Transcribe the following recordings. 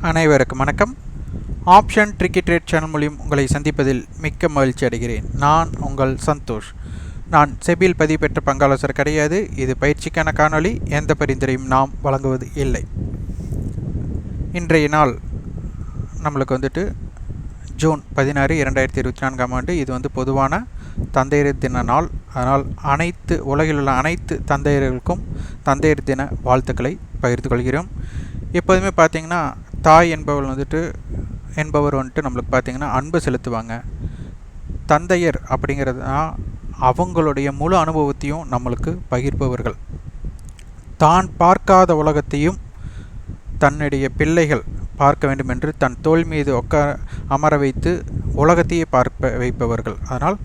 அனைவருக்கும் வணக்கம். Option tricky trade channel மூலியம் உங்களை சந்திப்பதில் மிக்க மகிழ்ச்சி அடைகிறேன். நான் உங்கள் சந்தோஷ். நான் செபியில் பதிவு பெற்ற பங்காலோசர் கிடையாது. இது பயிற்சிக்கான காணொளி. எந்த பரிந்துரையும் நாம் வழங்குவது இல்லை. இன்றைய நாள் நம்மளுக்கு வந்துட்டு ஜூன் பதினாறு இரண்டாயிரத்தி இருபத்தி நான்காம் ஆண்டு. இது வந்து பொதுவான தந்தையர் தின நாள். அதனால் அனைத்து உலகில் உள்ள அனைத்து தந்தையர்களுக்கும் தந்தையர் தின வாழ்த்துக்களை பகிர்ந்து கொள்கிறோம். எப்போதுமே பார்த்திங்கன்னா தாய் என்பவள் வந்துட்டு என்பவர் வந்துட்டு நம்மளுக்கு பார்த்திங்கன்னா அன்பு செலுத்துவாங்க. தந்தையர் அப்படிங்கிறது தான் அவங்களுடைய முழு அனுபவத்தையும் நம்மளுக்கு பகிர்ப்பவர்கள் தான் பார்க்காத உலகத்தையும் தன்னுடைய பிள்ளைகள் பார்க்க வேண்டும் என்று தன் தோல் மீது உட்கார அமர வைத்து உலகத்தையே பார்ப்ப வைப்பவர்கள். அதனால்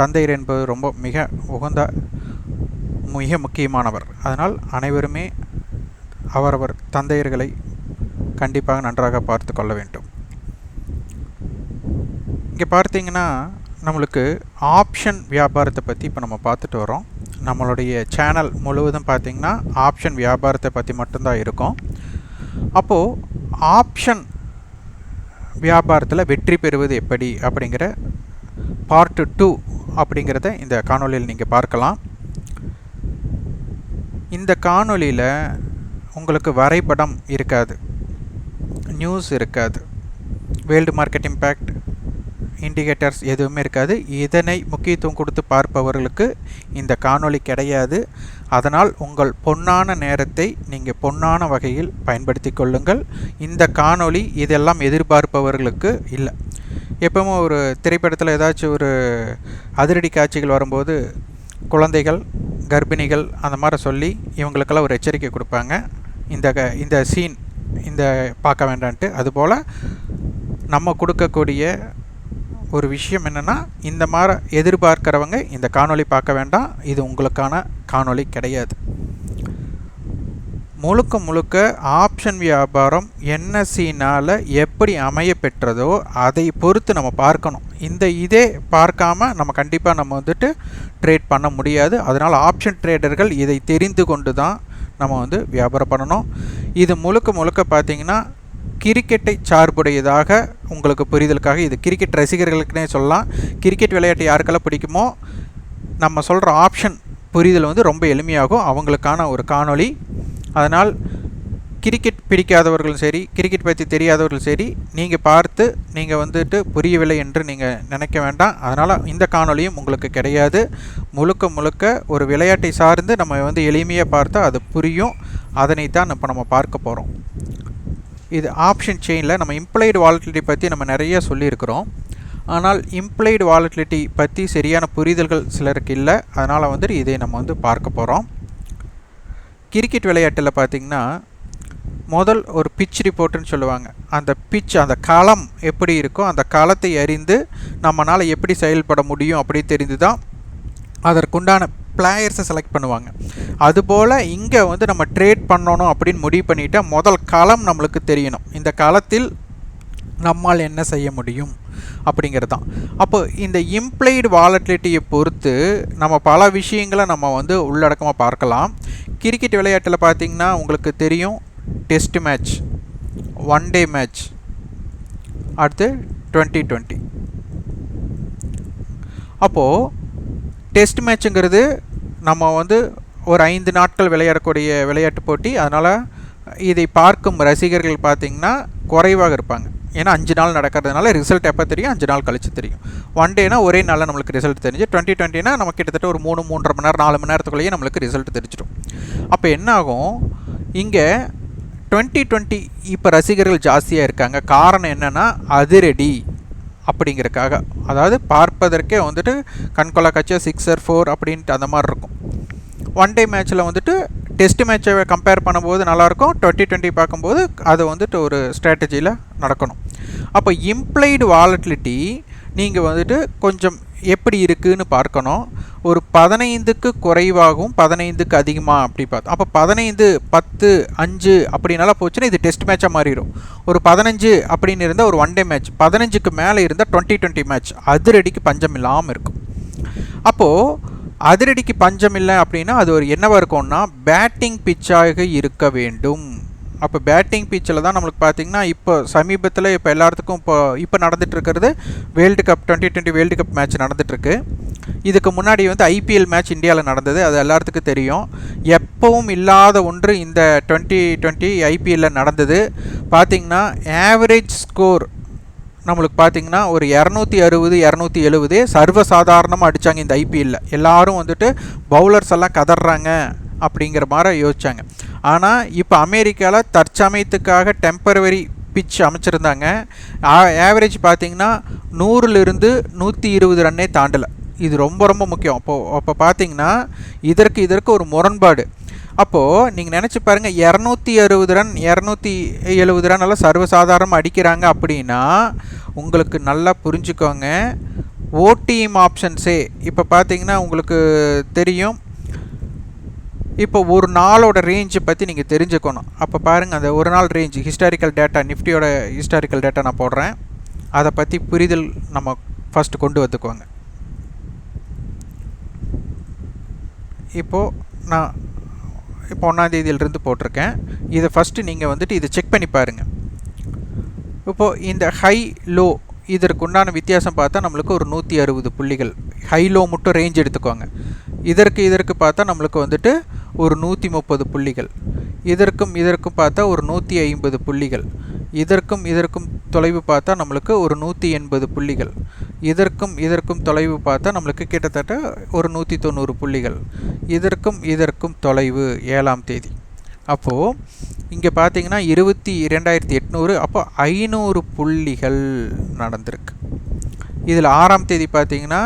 தந்தையர் என்பது ரொம்ப மிக உகந்த மிக முக்கியமானவர். அதனால் அனைவருமே அவரவர் தந்தையர்களை கண்டிப்பாக நன்றாக பார்த்து கொள்ள வேண்டும். இங்கே பார்த்தீங்கன்னா நம்மளுக்கு ஆப்ஷன் வியாபாரத்தை பற்றி இப்போ நம்ம பார்த்துட்டு வரோம் நம்மளுடைய சேனல் முழுவதும் பார்த்திங்கன்னா ஆப்ஷன் வியாபாரத்தை பற்றி மட்டும்தான் இருக்கும். அப்போது ஆப்ஷன் வியாபாரத்தில் வெற்றி பெறுவது எப்படி அப்படிங்கிற பார்ட் டூ அப்படிங்கிறத இந்த காணொலியில் நீங்கள் பார்க்கலாம். இந்த காணொலியில் உங்களுக்கு வரைபடம் இருக்காது. நியூஸ் இருக்காது. வேர்ல்டு மார்க்கெட் இம்பேக்ட் இண்டிகேட்டர்ஸ் எதுவுமே இருக்காது. இதனை முக்கியத்துவம் கொடுத்து பார்ப்பவர்களுக்கு இந்த காணொளி கிடையாது. அதனால் உங்கள் பொன்னான நேரத்தை நீங்கள் பொன்னான வகையில் பயன்படுத்தி கொள்ளுங்கள். இந்த காணொளி இதெல்லாம் எதிர்பார்ப்பவர்களுக்கு இல்லை. எப்பவும் ஒரு திரைப்படத்தில் ஏதாச்சும் ஒரு அதிரடி காட்சிகள் வரும்போது குழந்தைகள் கர்ப்பிணிகள் அந்த மாதிரி சொல்லி இவங்களுக்கெல்லாம் ஒரு எச்சரிக்கை கொடுப்பாங்க. இந்த க இந்த சீன் இந்த பார்க்க வேண்டான்ட்டு. அதுபோல் நம்ம கொடுக்கக்கூடிய ஒரு விஷயம் என்னென்னா இந்த மாதிரி எதிர்பார்க்குறவங்க இந்த காணொளி பார்க்க வேண்டாம். இது உங்களுக்கான காணொளி கிடையாது. முழுக்க முழுக்க ஆப்ஷன் வியாபாரம் என்எஸ்சினால் எப்படி அமைய பெற்றதோ அதை பொறுத்து நம்ம பார்க்கணும். இந்த இதே பார்க்காம நம்ம கண்டிப்பாக நம்ம வந்துட்டு ட்ரேட் பண்ண முடியாது. அதனால் ஆப்ஷன் ட்ரேடர்கள் இதை தெரிந்து கொண்டு தான் நம்ம வந்து வியாபாரம் பண்ணணும். இது முழுக்க முழுக்க பார்த்திங்கன்னா கிரிக்கெட்டை சார்புடையதாக உங்களுக்கு புரிதலுக்காக இது. கிரிக்கெட் ரசிகர்களுக்குனே சொல்லலாம். கிரிக்கெட் விளையாட்டு யாருக்கெல்லாம் பிடிக்குமோ நம்ம சொல்கிற ஆப்ஷன் புரிதல் வந்து ரொம்ப எளிமையாகும். அவங்களுக்கான ஒரு காணொளி. அதனால் கிரிக்கெட் பிடிக்காதவர்களும் சரி கிரிக்கெட் பற்றி தெரியாதவர்களும் சரி நீங்கள் பார்த்து நீங்கள் வந்துட்டு புரியவில்லை என்று நீங்கள் நினைக்க வேண்டாம். அதனால் இந்த காணொலியும் உங்களுக்கு கிடையாது. முழுக்க முழுக்க ஒரு விளையாட்டை சார்ந்து நம்ம வந்து எளிமையாக பார்த்தா அது புரியும். அதனை தான் இப்போ நம்ம பார்க்க போகிறோம் இது ஆப்ஷன் செயினில் நம்ம இம்ப்ளைடு வாலட்டிலிட்டி பற்றி நம்ம நிறைய சொல்லியிருக்கிறோம். ஆனால் இம்ப்ளைடு வாலட்டிலிட்டி பற்றி சரியான புரிதல்கள் சிலருக்கு இல்லை. அதனால் வந்துட்டு இதை நம்ம வந்து பார்க்க போகிறோம் கிரிக்கெட் விளையாட்டில் பார்த்திங்கன்னா முதல் ஒரு பிச் ரிப்போர்ட்டுன்னு சொல்லுவாங்க. அந்த பிச் அந்த களம் எப்படி இருக்கோ அந்த களத்தை அறிந்து நம்மளால் எப்படி செயல்பட முடியும் அப்படி தெரிந்து தான் அதற்குண்டான பிளேயர்ஸை செலக்ட் பண்ணுவாங்க. அதுபோல் இங்கே வந்து நம்ம ட்ரேட் பண்ணணும் அப்படின்னு முடிவு பண்ணிட்டால் முதல் களம் நம்மளுக்கு தெரியணும். இந்த களத்தில் நம்மால் என்ன செய்ய முடியும் அப்படிங்கிறது தான் அப்போ இந்த இம்ப்ளைடு வாலட்டிலிட்டியை பொறுத்து நம்ம பல விஷயங்களை நம்ம வந்து உள்ளடக்கமாக பார்க்கலாம். கிரிக்கெட் விளையாட்டில் பார்த்திங்கன்னா உங்களுக்கு தெரியும் test match one day match அடுத்து டுவெண்ட்டி டுவெண்ட்டி அப்போது டெஸ்ட் மேட்சுங்கிறது நம்ம வந்து ஒரு ஐந்து நாட்கள் விளையாடக்கூடிய விளையாட்டு போட்டி. அதனால் இதை பார்க்கும் ரசிகர்கள் பார்த்திங்கன்னா குறைவாக இருப்பாங்க. ஏன்னா அஞ்சு நாள் நடக்கிறதுனால ரிசல்ட் எப்போ தெரியும்? அஞ்சு நாள் கழிச்சு தெரியும். ஒன் டேனா ஒரே நாளில் நம்மளுக்கு ரிசல்ட் தெரிஞ்சு டுவெண்ட்டி டுவெண்ட்டினா நம்ம கிட்டத்தட்ட ஒரு மூணு மூன்றரை மணி நேரம் நாலு மணி நேரத்துக்குள்ளேயே நம்மளுக்கு ரிசல்ட் தெரிஞ்சிடும். அப்போ என்ன ஆகும்? இங்கே டுவெண்ட்டி டுவெண்ட்டி இப்போ ரசிகர்கள் ஜாஸ்தியாக இருக்காங்க. காரணம் என்னென்னா அதிரடி அப்படிங்கிறக்காக. அதாவது பார்ப்பதற்கே வந்துட்டு கண்கொள்ளா காட்சியாக சிக்ஸர் ஃபோர் அப்படின்ட்டு அந்த மாதிரி இருக்கும். ஒன் டே மேட்ச்சில் வந்துட்டு டெஸ்ட் மேட்சை கம்பேர் பண்ணும்போது நல்லாயிருக்கும். டுவெண்ட்டி டுவெண்ட்டி பார்க்கும்போது அது வந்துட்டு ஒரு ஸ்ட்ராட்டஜியில் நடக்கணும். அப்போ இம்ப்ளைடு வாலட்டிலிட்டி நீங்கள் வந்துட்டு கொஞ்சம் எப்படி இருக்குதுன்னு பார்க்கணும். ஒரு பதினைந்துக்கு குறைவாகவும் பதினைந்துக்கு அதிகமாக அப்படி பார்த்து அப்போ பதினைந்து பத்து அஞ்சு அப்படின்னால போச்சுன்னா இது டெஸ்ட் மேட்சாக மாறிடும் ஒரு பதினஞ்சு அப்படின்னு இருந்தால் ஒரு ஒன் டே மேட்ச் பதினஞ்சுக்கு மேலே இருந்தால் டுவெண்ட்டி டுவெண்ட்டி மேட்ச் அதிரடிக்கு பஞ்சம் இல்லாமல் இருக்கும். அப்போது அதிரடிக்கு பஞ்சம் இல்லை அப்படின்னா அது ஒரு என்னவாக இருக்கும்னா பேட்டிங் பிச்சாக இருக்க வேண்டும். அப்போ பேட்டிங் பீச்சில் தான் நம்மளுக்கு பார்த்தீங்கன்னா இப்போ சமீபத்தில் இப்போ எல்லாத்துக்கும் இப்போ இப்போ நடந்துகிட்ருக்கிறது world cup twenty twenty world cup match நடந்துட்டுருக்கு இதுக்கு முன்னாடி வந்து ஐபிஎல் மேட்ச் இந்தியாவில் நடந்தது அது எல்லாத்துக்கும் தெரியும். எப்பவும் இல்லாத ஒன்று இந்த டுவெண்ட்டி டுவெண்ட்டி ஐபிஎல்லில் நடந்தது. பார்த்திங்கன்னா ஆவரேஜ் ஸ்கோர் நம்மளுக்கு பார்த்தீங்கன்னா ஒரு இரநூத்தி அறுபது இரநூத்தி எழுபது சர்வசாதாரணமாக அடித்தாங்க இந்த ஐபிஎல்லில் எல்லாரும் வந்துட்டு பவுலர்ஸ் எல்லாம் கதறாங்க அப்படிங்கிற மாதிரி யோசித்தாங்க ஆனால் இப்போ அமெரிக்காவில் தற்சமயத்துக்காக டெம்பரவரி பிச் அமைச்சிருந்தாங்க. ஆவரேஜ் பார்த்தீங்கன்னா நூறுலேருந்து நூற்றி இருபது ரன்னே தாண்டலை. இது ரொம்ப ரொம்ப முக்கியம். அப்போது அப்போ பார்த்தீங்கன்னா இதற்கு இதற்கு ஒரு முரண்பாடு. அப்போது நீங்கள் நினச்சி பாருங்கள் இரநூத்தி அறுபது ரன் இரநூத்தி எழுபது ரன் எல்லாம் சர்வசாதாரணமாக அடிக்கிறாங்க அப்படின்னா உங்களுக்கு நல்லா புரிஞ்சுக்கோங்க. ஓடிஎம் ஆப்ஷன்ஸே இப்போ பார்த்தீங்கன்னா உங்களுக்கு தெரியும் இப்போ ஒரு நாளோட ரேஞ்சை பற்றி நீங்கள் தெரிஞ்சுக்கணும். அப்போ பாருங்கள் அந்த ஒரு நாள் ரேஞ்ச் ஹிஸ்டாரிக்கல் டேட்டா நிஃப்டியோட ஹிஸ்டாரிக்கல் டேட்டா நான் போடுறேன். அதை பற்றி புரிதல் நம்ம ஃபஸ்ட்டு கொண்டு வந்துக்குவாங்க இப்போது நான் இப்போ ஒன்றாந்தேதியிலிருந்து போட்டிருக்கேன். இதை ஃபஸ்ட்டு நீங்கள் வந்துட்டு இதை செக் பண்ணி பாருங்கள் இப்போது இந்த ஹை லோ இதற்கு உண்டான வித்தியாசம் பார்த்தா நம்மளுக்கு ஒரு நூற்றி அறுபது புள்ளிகள். ஹை லோ மட்டும் ரேஞ்ச் எடுத்துக்கோங்க. இதற்கு இதற்கு பார்த்தா நம்மளுக்கு வந்துட்டு ஒரு நூற்றி முப்பது புள்ளிகள். இதற்கும் இதற்கும் பார்த்தா ஒரு நூற்றி ஐம்பது புள்ளிகள். இதற்கும் இதற்கும் தொலைவு பார்த்தா நம்மளுக்கு ஒரு நூற்றி எண்பது புள்ளிகள். இதற்கும் இதற்கும் தொலைவு பார்த்தா நம்மளுக்கு கிட்டத்தட்ட ஒரு நூற்றி தொண்ணூறு புள்ளிகள். இதற்கும் இதற்கும் தொலைவு ஏழாம் தேதி. அப்போது இங்கே பார்த்தீங்கன்னா இருபத்தி இரண்டாயிரத்தி எட்நூறு அப்போ ஐநூறு புள்ளிகள் நடந்திருக்கு. இதில் ஆறாம் தேதி பார்த்தீங்கன்னா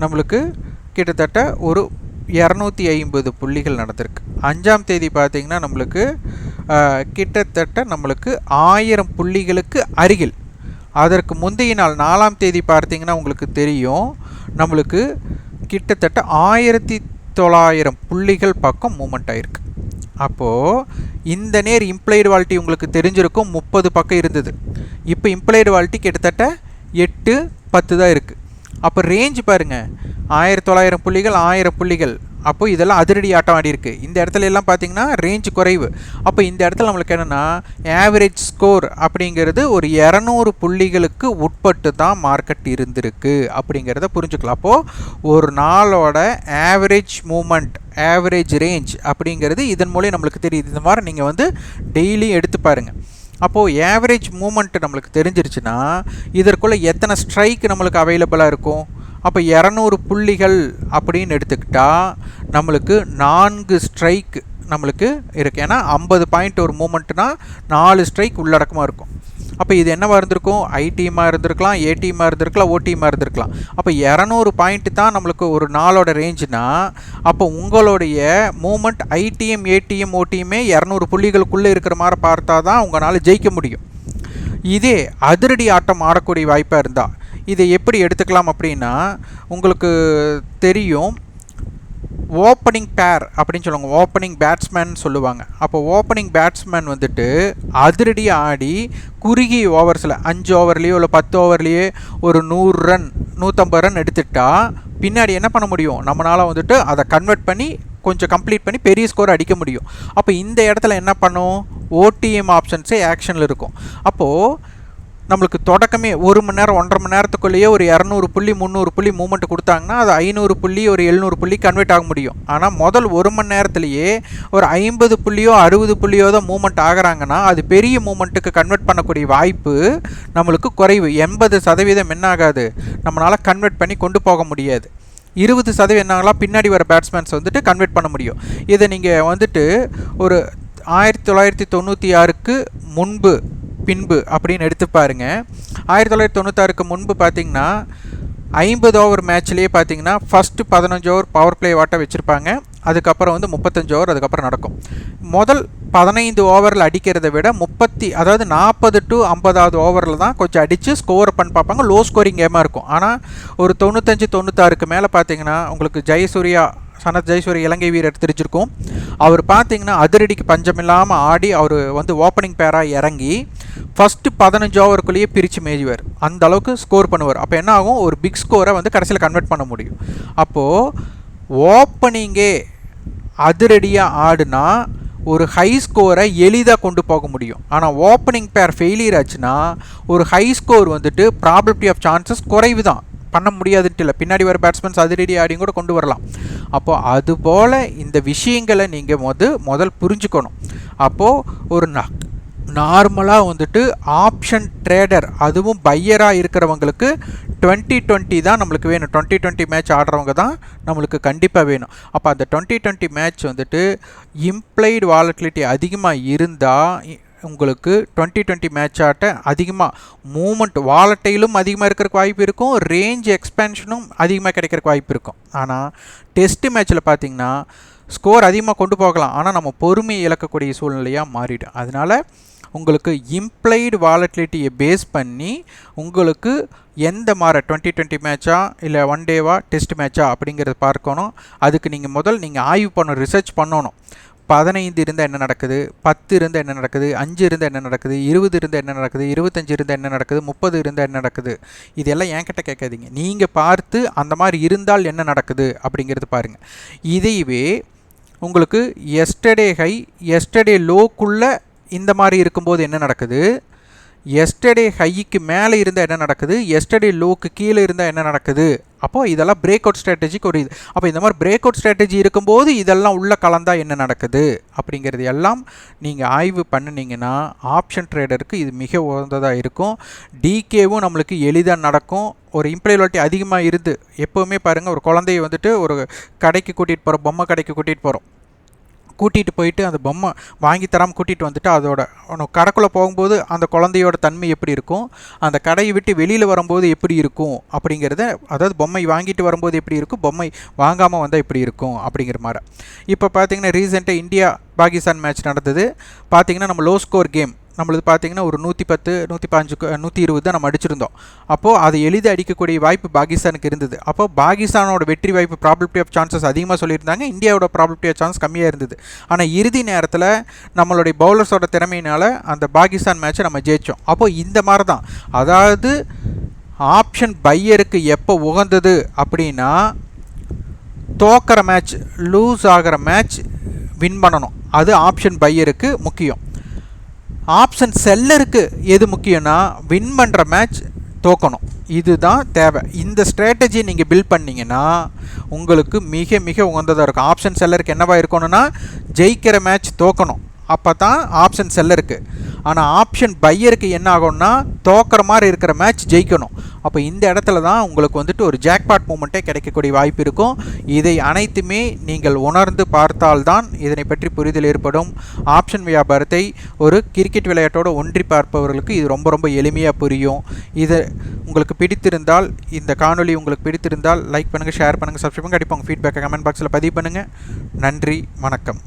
நம்மளுக்கு கிட்டத்தட்ட ஒரு இரநூத்தி ஐம்பது புள்ளிகள் நடந்திருக்கு. அஞ்சாம் தேதி பார்த்திங்கன்னா நம்மளுக்கு கிட்டத்தட்ட நம்மளுக்கு ஆயிரம் புள்ளிகளுக்கு அருகில். அதற்கு முந்தைய நாள் நாலாம் தேதி பார்த்திங்கன்னா உங்களுக்கு தெரியும் நம்மளுக்கு கிட்டத்தட்ட ஆயிரத்தி தொள்ளாயிரம் புள்ளிகள் பக்கம் மூமெண்ட் ஆகிருக்கு அப்போது இந்த நேர் இம்ப்ளைடு வால்ட்டி உங்களுக்கு தெரிஞ்சிருக்கும் முப்பது பக்கம் இருந்தது. இப்போ இம்ப்ளைடு வால்ட்டி கிட்டத்தட்ட எட்டு பத்து தான் இருக்குது அப்போ ரேஞ்ச் பாருங்கள் ஆயிரத்தி தொள்ளாயிரம் புள்ளிகள் ஆயிரம் புள்ளிகள். அப்போ இதெல்லாம் அதிரடி ஆட்டம் ஆடி இருக்கு. இந்த இடத்துல எல்லாம் பார்த்தீங்கன்னா ரேஞ்ச் குறைவு. அப்போ இந்த இடத்துல நம்மளுக்கு என்னென்னா ஆவரேஜ் ஸ்கோர் அப்படிங்கிறது ஒரு இரநூறு புள்ளிகளுக்கு உட்பட்டு தான் மார்க்கெட் இருந்திருக்கு அப்படிங்கிறத புரிஞ்சுக்கலாம். அப்போது ஒரு நாளோட ஆவரேஜ் மூமெண்ட் ஆவரேஜ் ரேஞ்ச் அப்படிங்கிறது இதன் மூலம் நம்மளுக்கு தெரியுது. இந்த மாதிரி நீங்கள் வந்து டெய்லியும் எடுத்து பாருங்கள் அப்போது ஏவரேஜ் மூமெண்ட் நம்மளுக்கு தெரிஞ்சிருச்சுன்னா இதற்குள்ளே எத்தனை ஸ்ட்ரைக் நம்மளுக்கு அவைலபிளாக இருக்கும்? அப்போ இரநூறு புள்ளிகள் அப்படின்னு எடுத்துக்கிட்டால் நம்மளுக்கு நான்கு ஸ்ட்ரைக் நம்மளுக்கு இருக்குது ஏன்னா ஐம்பது பாயிண்ட் ஒரு மூமெண்ட்னா நாலு ஸ்ட்ரைக் உள்ளடக்கமாக இருக்கும். அப்போ இது என்னவாக இருந்திருக்கும்? ஐடிஎம்மாக இருந்திருக்கலாம் ஏடிஎம்மாக இருந்திருக்கலாம் ஓடிஎம்மாக இருந்திருக்கலாம். அப்போ இரநூறு பாயிண்ட் தான் நம்மளுக்கு ஒரு நாளோட ரேஞ்சுனா அப்போ உங்களுடைய மூமெண்ட் ஐடிஎம் ஏடிஎம் ஓடிஎம்மே இரநூறு புள்ளிகளுக்குள்ளே இருக்கிற மாதிரி பார்த்தா தான் உங்களால் ஜெயிக்க முடியும். இதே அதிரடி ஆட்டம் ஆடக்கூடிய வாய்ப்பாக இருந்தால் இதை எப்படி எடுத்துக்கலாம் அப்படின்னா உங்களுக்கு தெரியும் ஓப்பனிங் பேர் அப்படின்னு சொல்லுவாங்க. ஓப்பனிங் பேட்ஸ்மேன் சொல்லுவாங்க. அப்போ ஓப்பனிங் பேட்ஸ்மேன் வந்துட்டு அதிரடி ஆடி குறுகி ஓவர்ஸில் அஞ்சு ஓவர்லேயோ இல்லை பத்து ஓவர்லேயே ஒரு நூறு ரன் நூற்றம்பது ரன் எடுத்துட்டா பின்னாடி என்ன பண்ண முடியும்? நம்மளால் வந்துட்டு அதை கன்வெர்ட் பண்ணி கொஞ்சம் கம்ப்ளீட் பண்ணி பெரிய ஸ்கோர் அடிக்க முடியும். அப்போ இந்த இடத்துல என்ன பண்ணும்? ஓடிஎம் ஆப்ஷன்ஸே ஆக்ஷனில் இருக்கும். அப்போது நம்மளுக்கு தொடக்கமே ஒரு மணி நேரம் ஒன்றரை மணி நேரத்துக்குள்ளேயே ஒரு இரநூறு புள்ளி முந்நூறு புள்ளி மூமெண்ட் கொடுத்தாங்கன்னா அது ஐநூறு புள்ளி ஒரு எழுநூறு புள்ளி கன்வெர்ட் ஆக முடியும். ஆனால் முதல் ஒரு மணி நேரத்துலேயே ஒரு ஐம்பது புள்ளியோ அறுபது புள்ளியோ தான் மூமெண்ட் ஆகிறாங்கன்னா அது பெரிய மூமெண்ட்டுக்கு கன்வெர்ட் பண்ணக்கூடிய வாய்ப்பு நம்மளுக்கு குறைவு. எண்பது சதவீதம் என்ன ஆகாது? நம்மளால் கன்வெர்ட் பண்ணி கொண்டு போக முடியாது. இருபது சதவீதம் என்னாகலாம் பின்னாடி வர பேட்ஸ்மேன்ஸ் வந்துட்டு கன்வெர்ட் பண்ண முடியும். இதை நீங்கள் வந்துட்டு ஒரு ஆயிரத்தி தொள்ளாயிரத்தி தொண்ணூற்றி ஆறுக்கு முன்பு பின்பு அப்படின்னு எடுத்து பாருங்க. ஆயிரத்தி தொள்ளாயிரத்தி தொண்ணூத்தாறுக்கு முன்பு பார்த்தீங்கன்னா ஐம்பது ஓவர் மேட்ச்லேயே பார்த்தீங்கன்னா ஃபஸ்ட்டு பதினஞ்சு ஓவர் பவர் பிளே வாட்டை வச்சுருப்பாங்க. அதுக்கப்புறம் வந்து முப்பத்தஞ்சு ஓவர் அதுக்கப்புறம் நடக்கும். முதல் பதினைந்து ஓவரில் அடிக்கிறத விட முப்பத்தி அதாவது நாற்பது டு ஐம்பதாவது ஓவரில் தான் கொஞ்சம் அடித்து ஸ்கோர் பண்ணி பார்ப்பாங்க. லோ ஸ்கோரிங் கேமாக இருக்கும். ஆனால் ஒரு தொண்ணூத்தஞ்சு தொண்ணூத்தாறுக்கு மேலே பார்த்தீங்கன்னா உங்களுக்கு ஜெயசூர்யா சனத் ஜெயசூரிய இலங்கை வீரர் தெரிஞ்சிருக்கும். அவர் பார்த்தீங்கன்னா அதிரடிக்கு பஞ்சமில்லாமல் ஆடி அவர் வந்து ஓப்பனிங் பேராக இறங்கி ஃபஸ்ட்டு பதினஞ்சு ஓவருக்குள்ளேயே பிரித்து மேய்வார். அந்த அளவுக்கு ஸ்கோர் பண்ணுவார். அப்போ என்ன ஆகும்? ஒரு பிக் ஸ்கோரை வந்து கடைசியில் கன்வெர்ட் பண்ண முடியும். அப்போது ஓப்பனிங்கே அதிரடியாக ஆடுனா ஒரு ஹை ஸ்கோரை எளிதாக கொண்டு போக முடியும். ஆனால் ஓப்பனிங் பேர் ஃபெயிலியர் ஆச்சுன்னா ஒரு ஹை ஸ்கோர் வந்துட்டு ப்ராபிலிட்டி ஆஃப் சான்சஸ் குறைவு தான் பண்ண முடியாதுன்ட்டு இல்லை. பின்னாடி வர பேட்ஸ்மேன்ஸ் அதிரடி ஆடியும் கூட கொண்டு வரலாம். அப்போது அதுபோல் இந்த விஷயங்களை நீங்கள் மொத முதல் புரிஞ்சுக்கணும். அப்போது ஒரு நார்மலாக வந்துட்டு ஆப்ஷன் ட்ரேடர் அதுவும் பையராக இருக்கிறவங்களுக்கு டுவெண்ட்டி டுவெண்ட்டி தான் நம்மளுக்கு வேணும். டுவெண்ட்டி டுவெண்ட்டி மேட்ச் ஆடுறவங்க தான் நம்மளுக்கு கண்டிப்பாக வேணும். அப்போ அந்த டுவெண்ட்டி டுவெண்ட்டி மேட்ச் வந்துட்டு இம்ப்ளைடு வாலட்டிலிட்டி அதிகமாக இருந்தால் உங்களுக்கு டுவெண்ட்டி டுவெண்ட்டி மேட்ச் ஆட்ட அதிகமாக மூமெண்ட் வாலட்டையிலும் அதிகமாக இருக்கிறக்கு வாய்ப்பு இருக்கும் ரேஞ்ச் எக்ஸ்பென்ஷனும் அதிகமாக கிடைக்கிறக்கு வாய்ப்பு இருக்கும். ஆனால் டெஸ்ட் மேட்ச்சில் பார்த்திங்கன்னா ஸ்கோர் அதிகமாக கொண்டு போகலாம். ஆனால் நம்ம பொறுமையை இழக்கக்கூடிய சூழ்நிலையாக மாறிடும். அதனால் உங்களுக்கு இம்ப்ளைடு வாலட்டிலிட்டியை பேஸ் பண்ணி உங்களுக்கு எந்த மாதிரி டுவெண்ட்டி டுவெண்ட்டி மேட்சா இல்லை ஒன் டேவா டெஸ்ட் மேட்சா அப்படிங்கிறத பார்க்கணும். அதுக்கு நீங்கள் முதல் நீங்கள் ஆய்வு பண்ணணும் ரிசர்ச் பண்ணணும். பதினைந்து இருந்தால் என்ன நடக்குது? பத்து இருந்தால் என்ன நடக்குது? அஞ்சு இருந்தால் என்ன நடக்குது? இருபது இருந்தால் என்ன நடக்குது? இருபத்தஞ்சு இருந்தால் என்ன நடக்குது? முப்பது இருந்தால் என்ன நடக்குது? இதெல்லாம் என்கிட்ட கேட்காதீங்க. நீங்கள் பார்த்து அந்த மாதிரி இருந்தால் என்ன நடக்குது? அப்படிங்கிறது பாருங்கள் இதையவே உங்களுக்கு எஸ்டர்டே ஹை எஸ்டர்டே லோக்குள்ளே இந்த மாதிரி இருக்கும்போது என்ன நடக்குது? எஸ்டர்டே ஹைக்கு மேலே இருந்தால் என்ன நடக்குது? எஸ்டர்டே லோக்கு கீழே இருந்தால் என்ன நடக்குது? அப்போது இதெல்லாம் பிரேக் அவுட் ஸ்ட்ராட்டஜிக்கு ஒரு இது. அப்போ இந்த மாதிரி பிரேக் அவுட் ஸ்ட்ராட்டஜி இருக்கும்போது இதெல்லாம் உள்ளே கலந்தால் என்ன நடக்குது? அப்படிங்கிறது எல்லாம் நீங்கள் ஆய்வு பண்ணினீங்கன்னா ஆப்ஷன் ட்ரேடருக்கு இது மிக உகந்ததாக இருக்கும். டிகேவும் நம்மளுக்கு எளிதாக நடக்கும். ஒரு இம்ப்ளாய்பிலிட்டி அதிகமாக இருந்து எப்போவுமே பாருங்கள் ஒரு குழந்தைய வந்துட்டு ஒரு கடைக்கு கூட்டிகிட்டு போகிறோம் பொம்மை கடைக்கு கூட்டிகிட்டு போகிறோம் கூட்டிகிட்டு போயிட்டு அந்த பொம்மை வாங்கி தராமல் கூட்டிகிட்டு வந்துட்டு அதோட கடைக்குள்ளே போகும்போது அந்த குழந்தையோட தன்மை எப்படி இருக்கும்? அந்த கடையை விட்டு வெளியில் வரும்போது எப்படி இருக்கும்? அப்படிங்கிறத அதாவது பொம்மை வாங்கிட்டு வரும்போது எப்படி இருக்கும்? பொம்மை வாங்காமல் வந்தால் எப்படி இருக்கும்? அப்படிங்கிற மாதிரி. இப்போ பார்த்தீங்கன்னா ரீசெண்டாக இந்தியா பாகிஸ்தான் மேட்ச் நடந்தது. பார்த்தீங்கன்னா நம்ம லோ ஸ்கோர் கேம் நம்மளது பார்த்தீங்கன்னா ஒரு நூற்றி பத்து நூற்றி பாஞ்சு நூற்றி இருபது தான் நம்ம அடிச்சிருந்தோம். அப்போது அதை எளிதாக அடிக்கக்கூடிய வாய்ப்பு பாகிஸ்தானுக்கு இருந்தது. அப்போ பாகிஸ்தானோட வெற்றி வாய்ப்பு ப்ராபிலிட்டி ஆஃப் சான்சஸ் அதிகமாக சொல்லியிருந்தாங்க. இந்தியாவோட ப்ராபிலிட்டி ஆஃப் சான்ஸ் கம்மியாக இருந்தது. ஆனால் இறுதி நேரத்தில் நம்மளுடைய பவுலர்ஸோட திறமையினால் அந்த பாகிஸ்தான் மேட்ச்சை நம்ம ஜெயித்தோம் அப்போது இந்த மாதிரி தான் அதாவது ஆப்ஷன் பையருக்கு எப்போ உகந்தது அப்படின்னா தோக்கிற மேட்ச் லூஸ் ஆகிற மேட்ச் வின் பண்ணணும். அது ஆப்ஷன் பையருக்கு முக்கியம். ஆப்ஷன் செல்லருக்கு எது முக்கியம்னா வின் பண்ணுற மேட்ச் தோக்கணும். இதுதான் தேவை. இந்த ஸ்ட்ராட்டஜி நீங்கள் பில்ட் பண்ணிங்கன்னா உங்களுக்கு மிக மிக உகந்ததாக இருக்கும். ஆப்ஷன் செல்லருக்கு என்னவா இருக்கணும்னா ஜெயிக்கிற மேட்ச் தோக்கணும். அப்போ தான் ஆப்ஷன் செல்லருக்கு ஆனால் ஆப்ஷன் பையருக்கு என்ன ஆகும்னா தோக்கிற மாதிரி இருக்கிற மேட்ச் ஜெயிக்கணும். அப்போ இந்த இடத்துல தான் உங்களுக்கு வந்துட்டு ஒரு ஜாக்பாட் மூமெண்ட்டே கிடைக்கக்கூடிய வாய்ப்பு இருக்கும். இதை அனைத்துமே நீங்கள் உணர்ந்து பார்த்தால்தான் இதனை பற்றி புரிதல் ஏற்படும். ஆப்ஷன் வியாபாரத்தை ஒரு கிரிக்கெட் விளையாட்டோடு ஒன்றி பார்ப்பவர்களுக்கு இது ரொம்ப ரொம்ப எளிமையாக புரியும். இது உங்களுக்கு பிடித்திருந்தால் இந்த காணொலி உங்களுக்கு பிடித்திருந்தால் லைக் பண்ணுங்கள் ஷேர் பண்ணுங்கள் சப்ஸ்கிரைப் பண்ணுங்கள் கண்டிப்பாக உங்கள் ஃபீட்பேக்கை கமெண்ட் பாக்ஸில் பதிவு பண்ணுங்கள் நன்றி வணக்கம்.